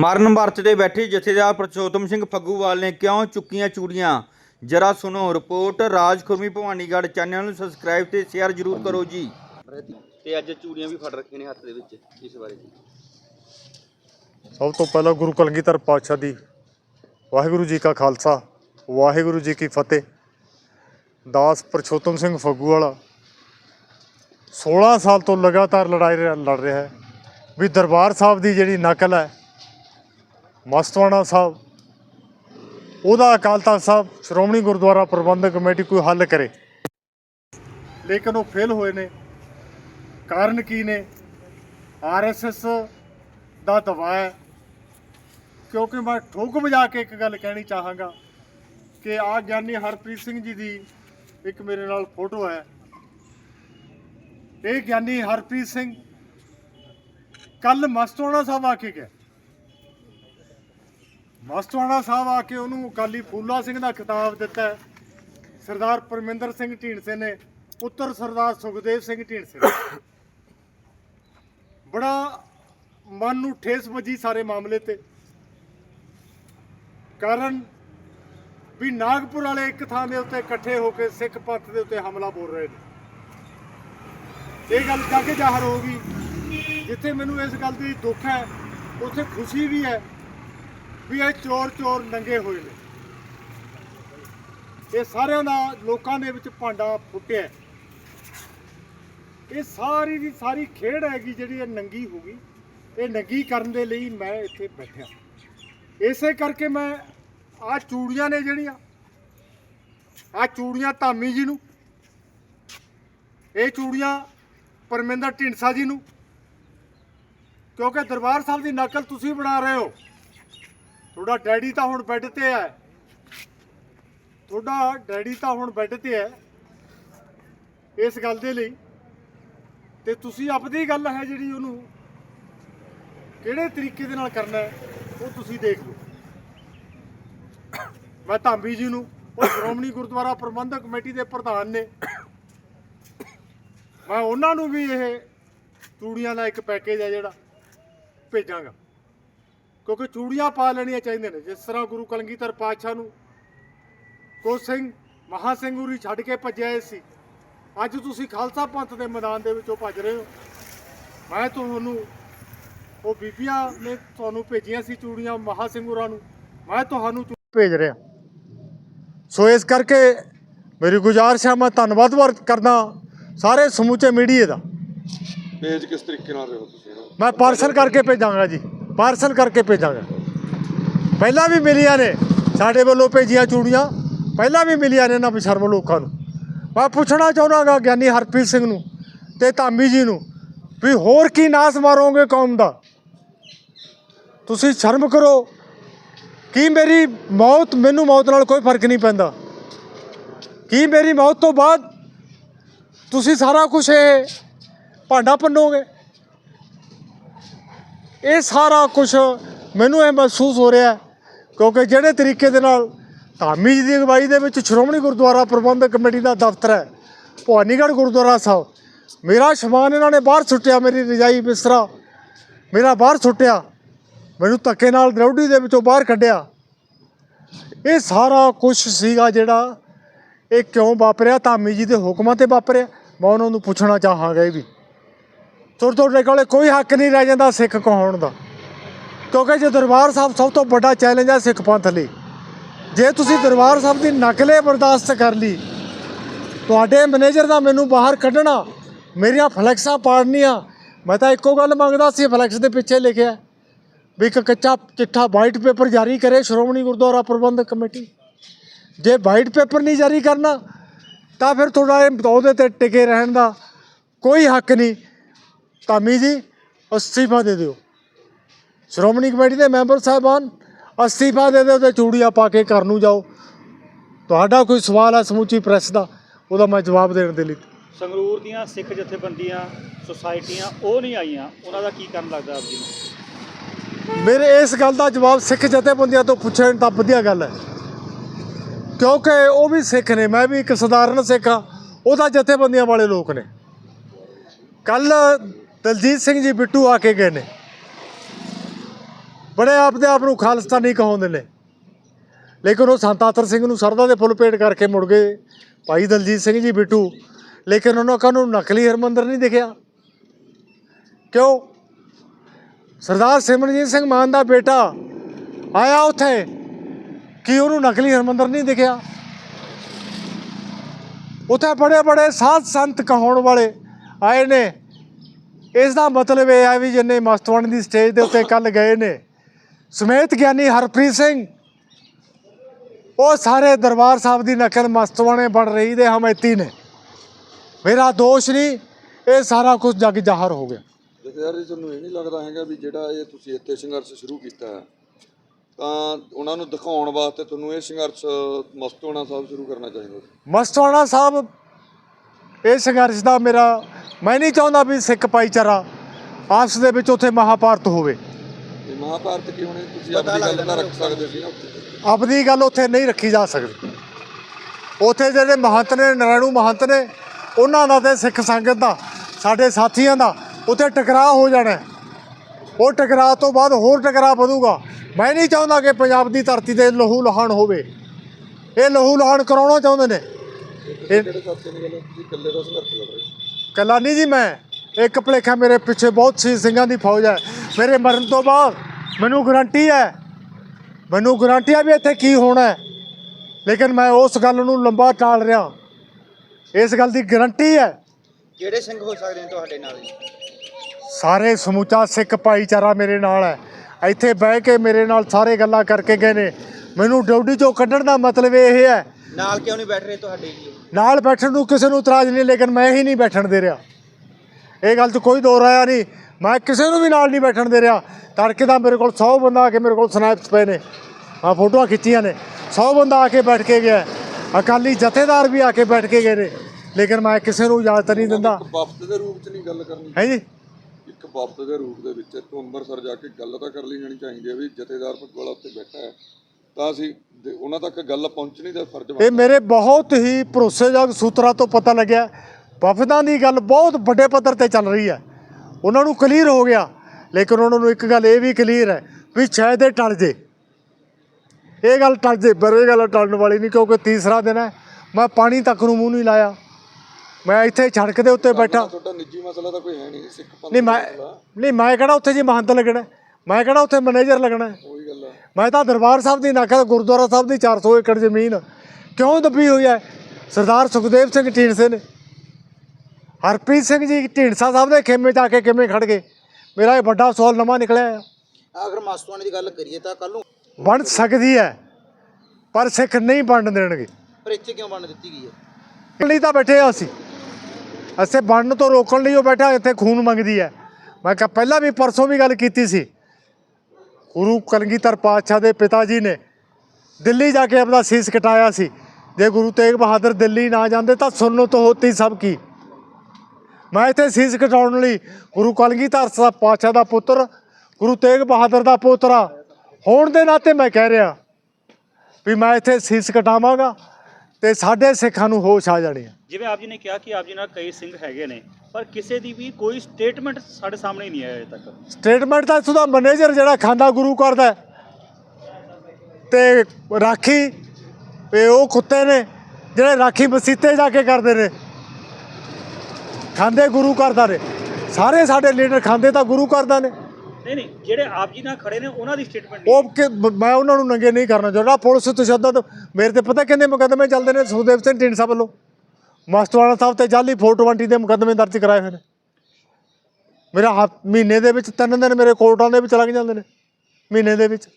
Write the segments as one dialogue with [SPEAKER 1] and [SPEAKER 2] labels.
[SPEAKER 1] ਮਰਨ ਵਰਤ ਤੇ ਬੈਠੇ ਜਥੇਦਾਰ ਪ੍ਰਚੋਤਮ ਸਿੰਘ ਫੱਗੂਵਾਲ ਨੇ ਕਿਉਂ ਚੁੱਕੀਆਂ ਚੂੜੀਆਂ? ਜਰਾ ਸੁਣੋ ਰਿਪੋਰਟ ਰਾਜ ਖੁਰਮੀ ਭਵਾਨੀਗੜ੍ਹ ਚੈਨਲ ਨੂੰ ਸਬਸਕ੍ਰਾਈਬ ਤੇ ਸ਼ੇਅਰ ਜ਼ਰੂਰ ਕਰੋ ਜੀ। ਤੇ ਅੱਜ ਚੂੜੀਆਂ ਵੀ ਫੜ ਰੱਖੀਆਂ ਨੇ ਹੱਥ ਦੇ ਵਿੱਚ ਇਸ ਬਾਰੇ ਜੀ।
[SPEAKER 2] ਸਭ ਤੋਂ ਪਹਿਲਾਂ ਗੁਰੂ ਕਲਗੀਧਰ ਪਾਤਸ਼ਾਹ ਦੀ ਵਾਹਿਗੁਰੂ ਜੀ ਕਾ ਖਾਲਸਾ ਵਾਹਿਗੁਰੂ ਜੀ ਕੀ ਫਤਿਹ। ਦਾਸ ਪ੍ਰਛੋਤਮ ਸਿੰਘ ਫੱਗੂਵਾਲਾ 16 ਸਾਲ ਤੋਂ ਲਗਾਤਾਰ ਲੜਾਈ ਲੜ ਰਿਹਾ ਹੈ। ਵੀ ਦਰਬਾਰ ਸਾਹਿਬ ਦੀ ਜਿਹੜੀ ਨਕਲ ਹੈ ਮਸਤਵਾਣਾ ਸਾਹਿਬ, ਉਹਦਾ ਅਕਾਲ ਤਖਤ ਸਾਹਿਬ, ਸ਼੍ਰੋਮਣੀ ਗੁਰਦੁਆਰਾ ਪ੍ਰਬੰਧਕ ਕਮੇਟੀ ਕੋਈ ਹੱਲ ਕਰੇ। ਲੇਕਿਨ ਉਹ ਫੇਲ ਹੋਏ ਨੇ। ਕਾਰਨ ਕੀ ਨੇ? ਆਰਐਸਐਸ ਦਾ ਦਬਾਅ ਹੈ। ਕਿਉਂਕਿ ਮੈਂ ਠੋਕ ਵਜਾ ਕੇ ਇੱਕ ਗੱਲ ਕਹਿਣੀ ਚਾਹਾਂਗਾ ਕਿ ਆ ਗਿਆਨੀ ਹਰਪ੍ਰੀਤ ਸਿੰਘ ਜੀ ਦੀ ਇੱਕ ਮੇਰੇ ਨਾਲ ਫੋਟੋ ਹੈ। ਇਹ ਗਿਆਨੀ ਹਰਪ੍ਰੀਤ ਸਿੰਘ ਕੱਲ ਮਸਤਵਾਣਾ ਸਾਹਿਬ ਆ ਕੇ ਗਿਆ। ਮਸਤਵਾਣਾ ਸਾਹਿਬ ਆ ਕੇ ਉਹਨੂੰ ਅਕਾਲੀ ਫੂਲਾ ਸਿੰਘ ਦਾ ਖਿਤਾਬ ਦਿੱਤਾ ਹੈ। ਸਰਦਾਰ ਪਰਮਿੰਦਰ ਸਿੰਘ ਢੀਂਡਸੇ ਨੇ, ਪੁੱਤਰ ਸਰਦਾਰ ਸੁਖਦੇਵ ਸਿੰਘ ਢੀਂਡਸੇ ਬੜਾ ਮਨ ਨੂੰ ਠੇਸ ਵੱਜੀ ਸਾਰੇ ਮਾਮਲੇ ਤੇ। ਕਾਰਨ ਵੀ ਨਾਗਪੁਰ ਵਾਲੇ ਇੱਕ ਥਾਂ ਦੇ ਉੱਤੇ ਇਕੱਠੇ ਹੋ ਕੇ ਸਿੱਖ ਪੰਥ ਦੇ ਉੱਤੇ ਹਮਲਾ ਬੋਲ ਰਹੇ ਨੇ। ਇਹ ਗੱਲ ਜਾ ਕੇ ਜ਼ਾਹਰ ਹੋ ਗਈ। ਜਿੱਥੇ ਮੈਨੂੰ ਇਸ ਗੱਲ ਦੀ ਦੁੱਖ ਹੈ, ਉੱਥੇ ਖੁਸ਼ੀ ਵੀ ਹੈ। ਵੀ ਇਹ ਚੋਰ ਚੋਰ ਨੰਗੇ ਹੋਏ ਨੇ। ਇਹ ਸਾਰਿਆਂ ਦਾ, ਲੋਕਾਂ ਦੇ ਵਿੱਚ ਭਾਂਡਾ ਫੁੱਟਿਆ। ਇਹ ਸਾਰੀ ਦੀ ਸਾਰੀ ਖੇਡ ਹੈਗੀ ਜਿਹੜੀ ਇਹ ਨੰਗੀ ਹੋ ਗਈ। ਇਹ ਨੰਗੀ ਕਰਨ ਦੇ ਲਈ ਮੈਂ ਇੱਥੇ ਬੈਠਿਆ। ਇਸੇ ਕਰਕੇ ਮੈਂ ਆ ਚੂੜੀਆਂ ਨੇ ਜਿਹੜੀਆਂ ਆ ਚੂੜੀਆਂ ਧਾਮੀ ਜੀ ਨੂੰ, ਇਹ ਚੂੜੀਆਂ ਪਰਮਿੰਦਰ ਢਿੰਡਸਾ ਜੀ ਨੂੰ, ਕਿਉਂਕਿ ਦਰਬਾਰ ਸਾਹਿਬ ਦੀ ਨਕਲ ਤੁਸੀਂ ਬਣਾ ਰਹੇ ਹੋ। ਤੁਹਾਡਾ ਡੈਡੀ ਤਾਂ ਹੁਣ ਬੈੱਡ ਤੇ ਹੈ। ਤੁਹਾਡਾ ਡੈਡੀ ਤਾਂ ਹੁਣ ਬੈੱਡ ਤੇ ਹੈ। ਇਸ ਗੱਲ ਦੇ ਲਈ ਤੇ ਤੁਸੀਂ ਆਪਣੀ ਗੱਲ ਹੈ ਜਿਹੜੀ ਉਹਨੂੰ ਕਿਹੜੇ ਤਰੀਕੇ ਦੇ ਨਾਲ ਕਰਨਾ ਹੈ, ਉਹ ਤੁਸੀਂ ਦੇਖ ਲਓ। ਮੈਂ ਧਾਂਬੀ ਜੀ ਨੂੰ, ਉਹ ਸ਼੍ਰੋਮਣੀ ਗੁਰਦੁਆਰਾ ਪ੍ਰਬੰਧਕ ਕਮੇਟੀ ਦੇ ਪ੍ਰਧਾਨ ਨੇ। ਮੈਂ ਉਹਨਾਂ ਨੂੰ ਵੀ ਇਹ ਚੂੜੀਆਂ ਦਾ ਇੱਕ ਪੈਕੇਜ ਹੈ ਜਿਹੜਾ ਭੇਜਾਂਗਾ। ਕਿਉਂਕਿ ਚੂੜੀਆਂ ਪਾ ਲੈਣੀਆਂ ਚਾਹੀਦੀਆਂ ਨੇ। ਜਿਸ ਤਰ੍ਹਾਂ ਗੁਰੂ ਕਲਗੀਧਰ ਪਾਤਸ਼ਾਹ ਨੂੰ ਕੋ ਸਿੰਘ ਮਹਾ ਸਿੰਘ ਉਰੀ ਛੱਡ ਕੇ ਭੱਜਿਆ ਸੀ। ਅੱਜ ਤੁਸੀਂ ਖਾਲਸਾ ਪੰਥ ਦੇ ਮੈਦਾਨ ਦੇ ਵਿੱਚੋਂ ਭੱਜ ਰਹੇ ਹੋ। ਮੈਂ ਤੁਹਾਨੂੰ ਉਹ ਬੀਬੀਆਂ ਨੇ ਤੁਹਾਨੂੰ ਭੇਜੀਆਂ ਸੀ ਚੂੜੀਆਂ ਮਹਾ ਸਿੰਘ ਉਰਾਂ ਨੂੰ। ਮੈਂ ਤੁਹਾਨੂੰ ਭੇਜ ਰਿਹਾ। ਸੋ ਇਸ ਕਰਕੇ ਮੇਰੀ ਗੁਜ਼ਾਰਿਸ਼ ਹੈ ਮੈਂ ਧੰਨਵਾਦ ਵਰ ਕਰਦਾ ਸਾਰੇ ਸਮੂਚੇ ਮੀਡੀਆ ਦਾ।
[SPEAKER 3] ਪੇਜ ਕਿਸ ਤਰੀਕੇ ਨਾਲ ਰਹੋ ਤੁਸੀਂ? ਇਹਨੂੰ?
[SPEAKER 2] ਮੈਂ ਪਾਰਸਲ ਕਰਕੇ ਭੇਜਾਂਗਾ ਜੀ। ਪਾਰਸਲ ਕਰਕੇ ਭੇਜਾਂਗਾ। ਪਹਿਲਾਂ ਵੀ ਮਿਲੀਆਂ ਨੇ, ਸਾਡੇ ਵੱਲੋਂ ਭੇਜੀਆਂ ਚੂੜੀਆਂ, ਪਹਿਲਾਂ ਵੀ ਮਿਲੀਆਂ ਨੇ ਨਾ ਬਿਸ਼ਰਮ ਲੋਕਾਂ ਨੂੰ। ਮੈਂ ਪੁੱਛਣਾ ਚਾਹੁੰਦਾਗਾ ਗਿਆਨੀ ਹਰਪ੍ਰੀਤ ਸਿੰਘ ਨੂੰ ਤੇ ਧਾਮੀ ਜੀ ਨੂੰ ਵੀ ਹੋਰ ਕੀ ਨਾਸ ਮਾਰੋਗੇ ਕੌਮ ਦਾ? ਤੁਸੀਂ ਸ਼ਰਮ ਕਰੋ, ਕੀ ਮੇਰੀ ਮੌਤ, ਮੈਨੂੰ ਮੌਤ ਨਾਲ ਕੋਈ ਫ਼ਰਕ ਨਹੀਂ ਪੈਂਦਾ? ਕੀ ਮੇਰੀ ਮੌਤ ਤੋਂ ਬਾਅਦ ਤੁਸੀਂ ਸਾਰਾ ਕੁਝ ਇਹ ਭਾਂਡਾ ਪੰਨੋਗੇ ਇਹ ਸਾਰਾ ਕੁਝ ਮੈਨੂੰ ਇਹ ਮਹਿਸੂਸ ਹੋ ਰਿਹਾ ਕਿਉਂਕਿ ਜਿਹੜੇ ਤਰੀਕੇ ਦੇ ਨਾਲ ਧਾਮੀ ਜੀ ਦੀ ਅਗਵਾਈ ਦੇ ਵਿੱਚ ਸ਼੍ਰੋਮਣੀ ਗੁਰਦੁਆਰਾ ਪ੍ਰਬੰਧਕ ਕਮੇਟੀ ਦਾ ਦਫ਼ਤਰ ਹੈ, ਭਵਾਨੀਗੜ੍ਹ ਗੁਰਦੁਆਰਾ ਸਾਹਿਬ, ਮੇਰਾ ਸਮਾਨ ਇਹਨਾਂ ਨੇ ਬਾਹਰ ਸੁੱਟਿਆ, ਮੇਰੀ ਰਜਾਈ ਬਿਸਤਰਾ, ਮੇਰਾ ਬਾਹਰ ਸੁੱਟਿਆ, ਮੈਨੂੰ ਧੱਕੇ ਨਾਲ ਰੌਡੀ ਦੇ ਵਿੱਚੋਂ ਬਾਹਰ ਕੱਢਿਆ। ਇਹ ਸਾਰਾ ਕੁਝ ਸੀਗਾ ਜਿਹੜਾ ਇਹ ਕਿਉਂ ਵਾਪਰਿਆ, ਧਾਮੀ ਜੀ ਦੇ ਹੁਕਮਾਂ ਤੇ ਵਾਪਰਿਆ, ਮੈਂ ਉਹਨਾਂ ਨੂੰ ਪੁੱਛਣਾ ਚਾਹਾਂਗਾ ਇਹ ਵੀ। ਤੁਰ ਤੁਹਾਡੇ ਕੋਲੇ ਕੋਈ ਹੱਕ ਨਹੀਂ ਰਹਿ ਜਾਂਦਾ ਸਿੱਖ ਕਹਾਉਣ ਦਾ। ਕਿਉਂਕਿ ਜੇ ਦਰਬਾਰ ਸਾਹਿਬ ਸਭ ਤੋਂ ਵੱਡਾ ਚੈਲੰਜ ਹੈ ਸਿੱਖ ਪੰਥ ਲਈ। ਜੇ ਤੁਸੀਂ ਦਰਬਾਰ ਸਾਹਿਬ ਦੀ ਨਕਲੇ ਬਰਦਾਸ਼ਤ ਕਰ ਲਈ, ਤੁਹਾਡੇ ਮੈਨੇਜਰ ਦਾ ਮੈਨੂੰ ਬਾਹਰ ਕੱਢਣਾ, ਮੇਰੀਆਂ ਫਲੈਕਸਾਂ ਪਾੜਨੀਆਂ, ਮੈਂ ਤਾਂ ਇੱਕੋ ਗੱਲ ਮੰਗਦਾ ਸੀ ਫਲੈਕਸ ਦੇ ਪਿੱਛੇ ਲਿਖਿਆ, ਵੀ ਇੱਕ ਕੱਚਾ ਚਿੱਠਾ ਵਾਈਟ ਪੇਪਰ ਜਾਰੀ ਕਰੇ ਸ਼੍ਰੋਮਣੀ ਗੁਰਦੁਆਰਾ ਪ੍ਰਬੰਧਕ ਕਮੇਟੀ। ਜੇ ਵਾਈਟ ਪੇਪਰ ਨਹੀਂ ਜਾਰੀ ਕਰਨਾ, ਤਾਂ ਫਿਰ ਤੁਹਾਡਾ ਇਹ ਉਹਦੇ ਤੇ ਟਿਕੇ ਰਹਿਣ ਦਾ ਕੋਈ ਹੱਕ ਨਹੀਂ। ਧਾਮੀ ਜੀ ਅਸਤੀਫਾ ਦੇ ਦਿਓ। ਸ਼੍ਰੋਮਣੀ ਕਮੇਟੀ ਦੇ ਮੈਂਬਰ ਸਾਹਿਬਾਨ ਅਸਤੀਫਾ ਦੇ ਦਿਓ ਤੇ ਚੂੜੀਆਂ ਪਾ ਕੇ ਘਰ ਨੂੰ ਜਾਓ। ਤੁਹਾਡਾ ਕੋਈ ਸਵਾਲ ਹੈ ਸਮੁੱਚੀ ਪ੍ਰੈਸ ਦਾ ਉਹਦਾ ਮੈਂ ਜਵਾਬ ਦੇਣ ਦੇ ਲਈ।
[SPEAKER 4] ਸੰਗਰੂਰ ਦੀਆਂ ਸਿੱਖ ਜਥੇਬੰਦੀਆਂ ਸੁਸਾਇਟੀਆਂ ਉਹ ਨਹੀਂ ਆਈਆਂ। ਉਹਨਾਂ ਦਾ ਕੀ ਕਰਨ ਲੱਗਦਾ ਆਪ ਜੀ? ਨੂੰ
[SPEAKER 2] ਮੇਰੇ ਇਸ ਗੱਲ ਦਾ ਜਵਾਬ ਸਿੱਖ ਜਥੇਬੰਦੀਆਂ ਤੋਂ ਪੁੱਛਣ ਤਾਂ ਵਧੀਆ ਗੱਲ ਹੈ। ਕਿਉਂਕਿ ਉਹ ਵੀ ਸਿੱਖ ਨੇ ਮੈਂ ਵੀ ਇੱਕ ਸਧਾਰਨ ਸਿੱਖ ਹਾਂ। ਉਹਦਾ ਜਥੇਬੰਦੀਆਂ ਵਾਲੇ ਲੋਕ ਨੇ। ਕੱਲ ਦਲਜੀਤ ਸਿੰਘ ਜੀ ਬਿੱਟੂ ਆ ਕੇ ਗਏ ਨੇ। ਬੜੇ ਆਪਦੇ ਆਪ ਨੂੰ ਖਾਲਿਸਤਾਨੀ ਕਹਾਉਂਦੇ ਨੇ। ਲੇਕਿਨ ਉਹ ਸੰਤ ਆਤਰ ਸਿੰਘ ਨੂੰ ਸਰਦਾ ਦੇ ਫੁੱਲ ਭੇਟ ਕਰਕੇ ਮੁੜ ਗਏ। ਭਾਈ ਦਲਜੀਤ ਸਿੰਘ ਜੀ ਬਿੱਟੂ, ਲੇਕਿਨ ਉਹਨਾਂ ਕਾ ਨੂੰ ਨਕਲੀ ਹਰਮੰਦਰ ਨਹੀਂ ਦਿਖਿਆ। ਕਿਉਂ? ਸਰਦਾਰ ਸਿਮਰਨਜੀਤ ਸਿੰਘ ਮਾਨ ਦਾ ਬੇਟਾ ਆਇਆ ਉੱਥੇ। ਕੀ ਉਹਨੂੰ ਨਕਲੀ ਹਰਮੰਦਰ ਨਹੀਂ ਦਿਖਿਆ? ਉੱਥੇ ਬੜੇ ਬੜੇ ਸਾਧ ਸੰਤ ਕਹਾਉਣ ਵਾਲੇ ਆਏ ਨੇ। ਇਸ ਦਾ ਮਤਲਬ ਇਹ ਹੈ ਵੀ ਜਿੰਨੇ ਮਸਤਵਾਨ ਦੀ ਸਟੇਜ ਦੇ ਉੱਤੇ ਕੱਲ ਗਏ ਨੇ ਸਮੇਤ ਗਿਆਨੀ ਹਰਪ੍ਰੀਤ ਸਿੰਘ ਉਹ ਸਾਰੇ ਦਰਬਾਰ ਸਾਹਿਬ ਦੀ ਨਕਲ ਮਸਤਵਾਨੇ ਬਣ ਰਹੀ ਦੇ ਹਮੈਤੀ ਨੇ। ਮੇਰਾ ਦੋਸ਼ ਨਹੀਂ ਇਹ ਸਾਰਾ ਕੁਝ ਜੱਗ ਜ਼ਾਹਰ ਹੋ ਗਿਆ।
[SPEAKER 3] ਜਥੇਦਾਰ ਜੀ ਤੁਹਾਨੂੰ ਇਹ ਨਹੀਂ ਲੱਗਦਾ ਹੈਗਾ ਵੀ ਜਿਹੜਾ ਇਹ ਤੁਸੀਂ ਇੱਥੇ ਸੰਘਰਸ਼ ਸ਼ੁਰੂ ਕੀਤਾ ਹੈ ਤਾਂ ਉਹਨਾਂ ਨੂੰ ਦਿਖਾਉਣ ਵਾਸਤੇ ਤੁਹਾਨੂੰ ਇਹ ਸੰਘਰਸ਼ ਮਸਤੋਣਾ ਸਾਹਿਬ ਸ਼ੁਰੂ ਕਰਨਾ ਚਾਹੀਦਾ
[SPEAKER 2] ਮਸਤਵਾਣਾ ਸਾਹਿਬ ਇਹ ਸੰਘਰਸ਼ ਦਾ ਮੇਰਾ ਮੈਂ ਨਹੀਂ ਚਾਹੁੰਦਾ ਵੀ ਸਿੱਖ ਭਾਈਚਾਰਾ ਆਪਸ ਦੇ ਵਿੱਚ ਉੱਥੇ ਮਹਾਭਾਰਤ ਹੋਵੇ।
[SPEAKER 3] ਤੇ ਮਹਾਭਾਰਤ ਕੀ ਹੋਣੇ? ਤੁਸੀਂ ਆਪਣੀ ਗੱਲ ਨਾ ਰੱਖ ਸਕਦੇ ਸੀ ਨਾ ਉੱਥੇ।
[SPEAKER 2] ਆਪਣੀ ਗੱਲ ਉੱਥੇ ਨਹੀਂ ਰੱਖੀ ਜਾ ਸਕਦੀ। ਉੱਥੇ ਜਿਹੜੇ ਮਹੰਤ ਨੇ ਨਰਾਣੂ ਮਹੰਤ ਨੇ ਉਹਨਾਂ ਦਾ ਤੇ ਸਿੱਖ ਸੰਗਤ ਦਾ ਸਾਡੇ ਸਾਥੀਆਂ ਦਾ ਉੱਥੇ ਟਕਰਾਅ ਹੋ ਜਾਣਾ ਹੈ। ਉਹ ਟਕਰਾਅ ਤੋਂ ਬਾਅਦ ਹੋਰ ਟਕਰਾਅ ਵਧੂਗਾ। ਮੈਂ ਨਹੀਂ ਚਾਹੁੰਦਾ ਕਿ ਪੰਜਾਬ ਦੀ ਧਰਤੀ ਤੇ ਲਹੂ ਲਹਾਨ ਹੋਵੇ। ਇਹ ਲਹੂ ਲਹਾਨ ਕਰਾਉਣਾ ਚਾਹੁੰਦੇ ਨੇ। ਇਹ
[SPEAKER 3] ਕਿਹੜੇ ਸਾਥੀ ਨੇ? ਗੱਲ ਤੁਸੀਂ ਇਕੱਲੇ ਦਾ ਸੰਘਰਸ਼ ਲੜ ਰਹੇ।
[SPEAKER 2] ਕੱਲਾ ਨਹੀਂ ਜੀ ਮੈਂ। ਇੱਕ ਭਲੇਖਾ ਮੇਰੇ ਪਿੱਛੇ ਬਹੁਤ ਸੀ ਸਿੰਘਾਂ ਦੀ ਫੌਜ ਹੈ। ਮੇਰੇ ਮਰਨ ਤੋਂ ਬਾਅਦ ਮੈਨੂੰ ਗਰੰਟੀ ਹੈ। ਮੈਨੂੰ ਗਰੰਟੀ ਹੈ ਵੀ ਇੱਥੇ ਕੀ ਹੋਣਾ ਹੈ। ਲੇਕਿਨ ਮੈਂ ਉਸ ਗੱਲ ਨੂੰ ਲੰਬਾ ਟਾਲ ਰਿਹਾ ਇਸ ਗੱਲ ਦੀ ਗਰੰਟੀ ਹੈ।
[SPEAKER 1] ਕਿਹੜੇ ਸਿੰਘ ਹੋ ਸਕਦੇ ਨੇ ਤੁਹਾਡੇ ਨਾਲ ਜੀ?
[SPEAKER 2] ਸਾਰੇ ਸਮੁੱਚਾ ਸਿੱਖ ਭਾਈਚਾਰਾ ਮੇਰੇ ਨਾਲ ਹੈ। ਇੱਥੇ ਬਹਿ ਕੇ ਮੇਰੇ ਨਾਲ ਸਾਰੇ ਗੱਲਾਂ ਕਰਕੇ ਗਏ ਨੇ। ਮੈਨੂੰ ਡਿਊਟੀ ਚੋਂ ਕੱਢਣ ਦਾ ਮਤਲਬ ਇਹ ਹੈ।
[SPEAKER 1] ਨਾਲ ਕਿਉਂ ਨਹੀਂ ਬੈਠ ਰਹੇ ਤੁਹਾਡੇ ਜੀ?
[SPEAKER 2] ਨਾਲ ਬੈਠਣ ਨੂੰ ਕਿਸੇ ਨੂੰ ਇਤਰਾਜ਼ ਨਹੀਂ ਲੇਕਿਨ ਮੈਂ ਹੀ ਨਹੀਂ ਬੈਠਣ ਦੇ ਰਿਹਾ। ਇਹ ਗੱਲ 'ਚ ਕੋਈ ਦੋ ਰਾਇਆ ਨਹੀਂ। ਮੈਂ ਕਿਸੇ ਨੂੰ ਵੀ ਨਾਲ ਨਹੀਂ ਬੈਠਣ ਦੇ ਰਿਹਾ। ਤੜਕੇ ਦਾ ਮੇਰੇ ਕੋਲ 100 ਬੰਦਾ ਆ ਕੇ ਮੇਰੇ ਕੋਲ ਸਨੈਪਸ ਪਏ ਨੇ। ਆ ਫੋਟੋਆਂ ਖਿੱਚੀਆਂ ਨੇ। 100 ਬੰਦਾ ਆ ਕੇ ਬੈਠ ਕੇ ਗਿਆ। ਅਕਾਲੀ ਜਥੇਦਾਰ ਵੀ ਆ ਕੇ ਬੈਠ ਕੇ ਗਏ ਨੇ। ਲੇਕਿਨ ਮੈਂ ਕਿਸੇ ਨੂੰ ਇਜਾਜ਼ਤ ਨਹੀਂ ਦਿੰਦਾ।
[SPEAKER 3] ਵਫਦ ਦੇ ਰੂਪ 'ਚ ਨਹੀਂ ਗੱਲ ਕਰਨੀ।
[SPEAKER 2] ਹੈ ਜੀ?
[SPEAKER 3] ਇੱਕ ਵਫਦ ਦੇ ਰੂਪ ਦੇ ਵਿੱਚ ਤੂੰ ਅੰਮ੍ਰਿਤਸਰ ਜਾ ਕੇ ਗੱਲ ਤਾਂ ਕਰ ਲਈ ਜਾਣੀ ਚਾਹੀਦੀ ਹੈ ਵੀ ਜਥੇਦਾਰ ਭਗਵਾਲਾ ਉੱਤੇ ਬੈਠਾ ਹੈ। ਤਾਂ ਅਸੀਂ ਉਹਨਾਂ ਤੱਕ ਗੱਲ ਪਹੁੰਚਣੀ ਦਾ ਫਰਜ਼ ਬਣਦਾ।
[SPEAKER 2] ਇਹ ਮੇਰੇ ਬਹੁਤ ਹੀ ਭਰੋਸੇਯੋਗ ਸੂਤਰਾਂ ਤੋਂ ਪਤਾ ਲੱਗਿਆ। ਵਫਦਾਂ ਦੀ ਗੱਲ ਬਹੁਤ ਵੱਡੇ ਪੱਧਰ ਤੇ ਚੱਲ ਰਹੀ ਹੈ। ਉਹਨਾਂ ਨੂੰ ਕਲੀਅਰ ਹੋ ਗਿਆ। ਲੇਕਿਨ ਉਹਨਾਂ ਨੂੰ ਇੱਕ ਗੱਲ ਇਹ ਵੀ ਕਲੀਅਰ ਹੈ ਵੀ ਸ਼ਾਇਦ ਇਹ ਟਲ ਜੇ। ਇਹ ਗੱਲ ਟਲ ਜੇ ਪਰ ਇਹ ਗੱਲ ਟਲਣ ਵਾਲੀ ਨਹੀਂ ਕਿਉਂਕਿ ਤੀਸਰਾ ਦਿਨ ਹੈ। ਮੈਂ ਪਾਣੀ ਤੱਕ ਨੂੰ ਮੂੰਹ ਨਹੀਂ ਲਾਇਆ। ਮੈਂ ਇੱਥੇ ਸੜਕ ਦੇ ਉੱਤੇ ਬੈਠਾ।
[SPEAKER 3] ਤੁਹਾਡਾ ਨਿੱਜੀ ਮਸਲਾ ਤਾਂ ਕੋਈ ਹੈ ਨਹੀਂ। ਸਿੱਖ ਪੰਥ
[SPEAKER 2] ਨਹੀਂ ਮੈਂ ਨਹੀਂ ਮੈਂ ਕਿਹੜਾ ਉੱਥੇ ਜੀ ਮਹੰਤ ਲੱਗਣਾ ਮੈਂ ਕਿਹੜਾ ਉੱਥੇ ਮੈਨੇਜਰ ਲੱਗਣਾ ਮੈਂ ਤਾਂ ਦਰਬਾਰ ਸਾਹਿਬ ਦੀ ਨਾਕਾ ਗੁਰਦੁਆਰਾ ਸਾਹਿਬ ਦੀ 400 ਏਕੜ ਜ਼ਮੀਨ। ਕਿਉਂ ਦੱਬੀ ਹੋਈ ਹੈ? ਸਰਦਾਰ ਸੁਖਦੇਵ ਸਿੰਘ ਢੀਂਡਸੇ ਨੇ। ਹਰਪ੍ਰੀਤ ਸਿੰਘ ਜੀ ਢੀਂਡਸਾ ਸਾਹਿਬ ਦੇ ਖੇਮੇ 'ਚ ਆ ਕੇ ਕਿਵੇਂ ਖੜ ਗਏ? ਮੇਰਾ ਇਹ ਵੱਡਾ ਸਵਾਲ ਨਵਾਂ ਨਿਕਲਿਆ
[SPEAKER 1] ਅਗਰ ਮਾਸਟਵਾਨੇ ਦੀ ਗੱਲ ਕਰੀਏ ਤਾਂ ਕੱਲ ਨੂੰ
[SPEAKER 2] ਬਣ ਸਕਦੀ ਹੈ ਪਰ ਸਿੱਖ ਨਹੀਂ ਬਣਨ ਦੇਣਗੇ।
[SPEAKER 1] ਪਰ ਇੱਥੇ ਕਿਉਂ ਬਣ ਦਿੱਤੀ ਗਈ ਹੈ?
[SPEAKER 2] ਲਈ ਤਾਂ ਬੈਠੇ ਹਾਂ ਅਸੀਂ। ਅਸੀਂ ਬਣਨ ਤੋਂ ਰੋਕਣ ਲਈ ਉਹ ਬੈਠਾ ਇੱਥੇ ਖੂਨ ਮੰਗਦੀ ਹੈ। ਮੈਂ ਕਿਹਾ ਪਹਿਲਾਂ ਵੀ ਪਰਸੋਂ ਵੀ ਗੱਲ ਕੀਤੀ ਸੀ। ਗੁਰੂ ਕਲਗੀਧਰ ਪਾਤਸ਼ਾਹ ਦੇ ਪਿਤਾ ਜੀ ਨੇ ਦਿੱਲੀ ਜਾ ਕੇ ਆਪਣਾ ਸੀਸ ਕਟਾਇਆ ਸੀ। ਜੇ ਗੁਰੂ ਤੇਗ ਬਹਾਦਰ ਦਿੱਲੀ ਨਾ ਜਾਂਦੇ ਤਾਂ ਸੁਨਨਤ ਹੋਤੀ ਸਭ ਕੀ। ਮੈਂ ਇੱਥੇ ਸੀਸ ਕਟਾਉਣ ਲਈ ਗੁਰੂ ਕਲਗੀਧਰ ਸਾਹਿਬ ਪਾਤਸ਼ਾਹ ਦਾ ਪੁੱਤਰ, ਗੁਰੂ ਤੇਗ ਬਹਾਦਰ ਦਾ ਪੋਤਰਾ ਹੋਣ ਦੇ ਨਾਤੇ ਮੈਂ ਕਹਿ ਰਿਹਾ ਵੀ ਮੈਂ ਇੱਥੇ ਸੀਸ ਕਟਾਵਾਂਗਾ। ਤੇ ਸਾਡੇ ਸਿੱਖਾਂ ਨੂੰ ਹੋਸ਼ ਆ ਜਾਣੀ ਹੈ
[SPEAKER 4] ਜਿਵੇਂ ਆਪ ਜੀ ਨੇ ਕਿਹਾ ਕਿ ਆਪ ਜੀ ਨਾਲ ਕਈ ਸਿੰਘ ਹੈਗੇ ਨੇ ਪਰ ਕਿਸੇ ਦੀ ਵੀ ਕੋਈ ਸਟੇਟਮੈਂਟ ਸਾਡੇ ਸਾਹਮਣੇ ਨਹੀਂ ਆਇਆ ਅਜੇ ਤੱਕ।
[SPEAKER 2] ਸਟੇਟਮੈਂਟ ਤਾਂ ਇੱਥੋਂ ਦਾ ਮੈਨੇਜਰ ਜਿਹੜਾ ਖਾਂਦਾ ਗੁਰੂ ਕਰਦਾ। ਤੇ ਰਾਖੀ ਇਹ ਉਹ ਕੁੱਤੇ ਨੇ ਜਿਹੜੇ ਰਾਖੀ ਮਸੀਤੇ ਜਾ ਕੇ ਕਰਦੇ ਨੇ। ਖਾਂਦੇ ਗੁਰੂ ਕਰਦਾ ਨੇ। ਸਾਰੇ ਸਾਡੇ ਲੀਡਰ ਖਾਂਦੇ ਤਾਂ ਗੁਰੂ ਕਰਦਾ ਨੇ।
[SPEAKER 4] ਨਹੀਂ ਨਹੀਂ ਜਿਹੜੇ ਆਪ ਜੀ ਨਾਲ ਖੜੇ ਨੇ ਉਹਨਾਂ ਦੀ ਸਟੇਟਮੈਂਟ
[SPEAKER 2] ਉਹ ਕਿ ਮ- ਮੈਂ ਉਹਨਾਂ ਨੂੰ ਨੰਗੇ ਨਹੀਂ ਕਰਨਾ ਚਾਹੁੰਦਾ। ਪੁਲਿਸ ਤਸ਼ੱਦਦ ਮੇਰੇ ਤੇ ਪਤਾ ਕਿੰਨੇ ਮੁਕੱਦਮੇ ਚੱਲਦੇ ਨੇ ਸੁਖਦੇਵ ਸਿੰਘ ਢੀਂਡਸਾ ਵੱਲੋਂ? ਮਾਸਟਰਵਾਲਾ ਸਾਹਿਬ ਤੇ ਜਾਲੀ 420 ਦੇ ਮੁਕੱਦਮੇ ਦਰਜ ਕਰਾਏ ਹੋਏ ਨੇ। ਮੇਰਾ ਹੱਥ ਮਹੀਨੇ ਦੇ ਵਿੱਚ ਤਿੰਨ ਦਿਨ ਮੇਰੇ ਕੋਰਟਾਂ ਦੇ ਵਿੱਚ ਲੱਗ ਜਾਂਦੇ ਨੇ ਮਹੀਨੇ ਦੇ ਵਿੱਚ।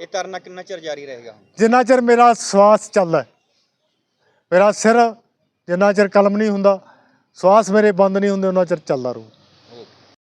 [SPEAKER 1] ਇਹ ਧਰਨਾ ਕਿੰਨਾ ਚਿਰ ਜਾਰੀ ਰਹੇਗਾ
[SPEAKER 2] ਜਿੰਨਾ ਚਿਰ ਮੇਰਾ ਸਵਾਸ ਚੱਲਦਾ ਹੈ, ਮੇਰਾ ਸਿਰ ਜਿੰਨਾ ਚਿਰ ਕਲਮ ਨਹੀਂ ਹੁੰਦਾ ਸਵਾਸ ਮੇਰੇ ਬੰਦ ਨਹੀਂ ਹੁੰਦੇ ਉਹਨਾਂ ਚਿਰ ਚੱਲਦਾ ਰਹੂ।